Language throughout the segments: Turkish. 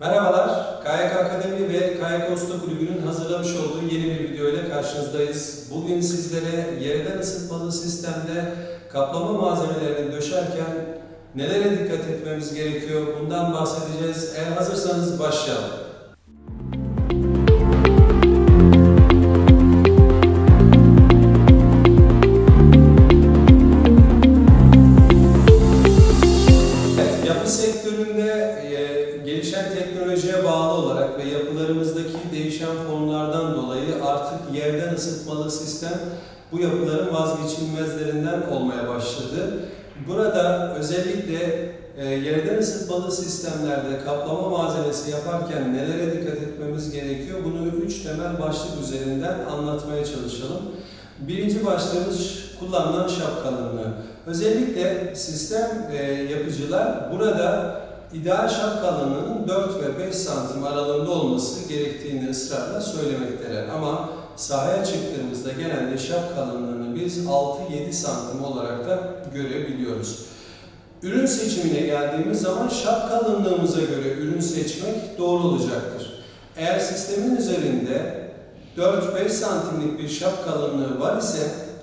Merhabalar, KYK Akademi ve KYK Usta Kulübü'nün hazırlamış olduğu yeni bir video ile karşınızdayız. Bugün sizlere yerden ısıtmalı sistemde kaplama malzemelerini döşerken nelere dikkat etmemiz gerekiyor bundan bahsedeceğiz. Eğer hazırsanız başlayalım. Evet, yapı sektöründe e, gelişen teknolojiye bağlı olarak ve yapılarımızdaki değişen formlardan dolayı artık yerden ısıtmalı sistem bu yapıların vazgeçilmezlerinden olmaya başladı. Burada özellikle e, yerden ısıtmalı sistemlerde kaplama malzemesi yaparken nelere dikkat etmemiz gerekiyor? Bunu üç temel başlık üzerinden anlatmaya çalışalım. Birinci başlığımız kullanılan şap kalınlığı. Özellikle sistem e, yapıcılar burada ideal şap kalınlığının 4 ve 5 santim aralığında olması gerektiğini ısrarla söylemekteler. Ama sahaya çıktığımızda genelde şap kalınlığını biz 6-7 santim olarak da görebiliyoruz. Ürün seçimine geldiğimiz zaman şap kalınlığımıza göre ürün seçmek doğru olacaktır. Eğer sistemin üzerinde 4-5 santimlik bir şap kalınlığı var ise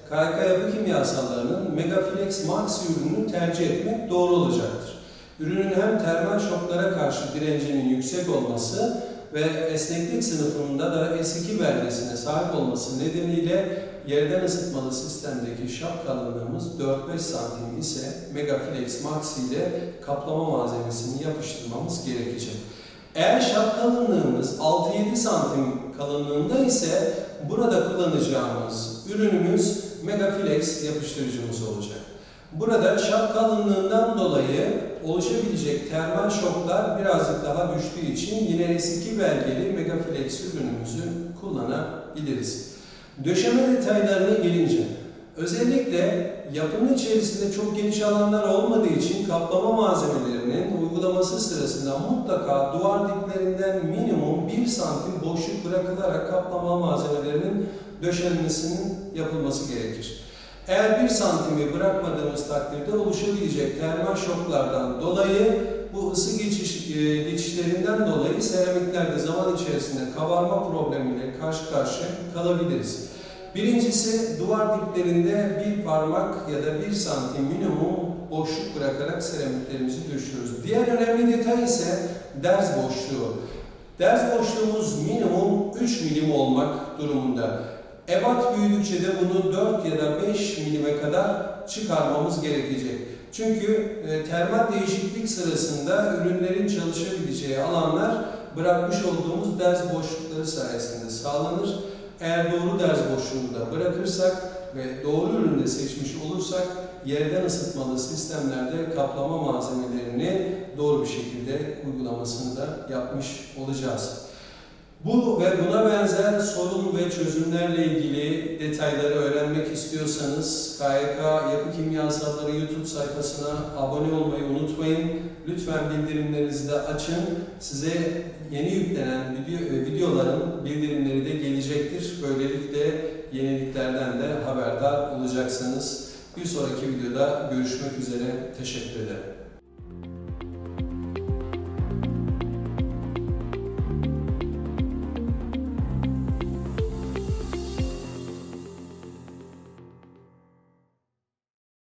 KYK yapı kimyasallarının Megaflex Max ürününü tercih etmek doğru olacaktır. Ürünün hem termal şoklara karşı direncinin yüksek olması ve esneklik sınıfında da S2 belgesine sahip olması nedeniyle yerden ısıtmalı sistemdeki şap kalınlığımız 4-5 santim ise Megaflex Max ile kaplama malzemesini yapıştırmamız gerekecek. Eğer şap kalınlığımız 6-7 santim kalınlığında ise burada kullanacağımız ürünümüz Megaflex yapıştırıcımız olacak. Burada şap kalınlığından dolayı oluşabilecek termal şoklar birazcık daha düştüğü için yine S2 belgeli Megaflex ürünümüzü kullanabiliriz. Döşeme detaylarına gelince özellikle yapının içerisinde çok geniş alanlar olmadığı için kaplama malzemelerinin uygulaması sırasında mutlaka duvar diplerinden minimum 1 santim boşluk bırakılarak kaplama malzemelerinin döşenmesinin yapılması gerekir. Eğer 1 santimi bırakmadığımız takdirde oluşabilecek termal şoklardan dolayı bu ısı geçiş, e, geçişlerinden dolayı seramiklerde zaman içerisinde kabarma problemiyle karşı karşıya kalabiliriz. Birincisi duvar diplerinde bir parmak ya da bir santim minimum boşluk bırakarak seramiklerimizi döşüyoruz. Diğer önemli detay ise derz boşluğu. Derz boşluğumuz minimum 3 milim olmak durumunda. Ebat büyüdükçe de bunu 4 ya da 5 milime kadar çıkarmamız gerekecek. Çünkü e, termal değişiklik sırasında ürünlerin çalışabileceği alanlar bırakmış olduğumuz derz boşlukları sayesinde sağlanır. Eğer doğru derz boşluğunu da bırakırsak ve doğru ürünü de seçmiş olursak yerden ısıtmalı sistemlerde kaplama malzemelerini doğru bir şekilde uygulamasını da yapmış olacağız. Bu ve buna benzer sorun ve çözümlerle ilgili detayları öğrenmek istiyorsanız KYK Yapı Kimyasalları YouTube sayfasına abone olmayı unutmayın. Lütfen bildirimlerinizi de açın. Size yeni yüklenen e, videoların bildirimleri de gelecektir. Böylelikle yeniliklerden de haberdar olacaksınız. Bir sonraki videoda görüşmek üzere. Teşekkür ederim.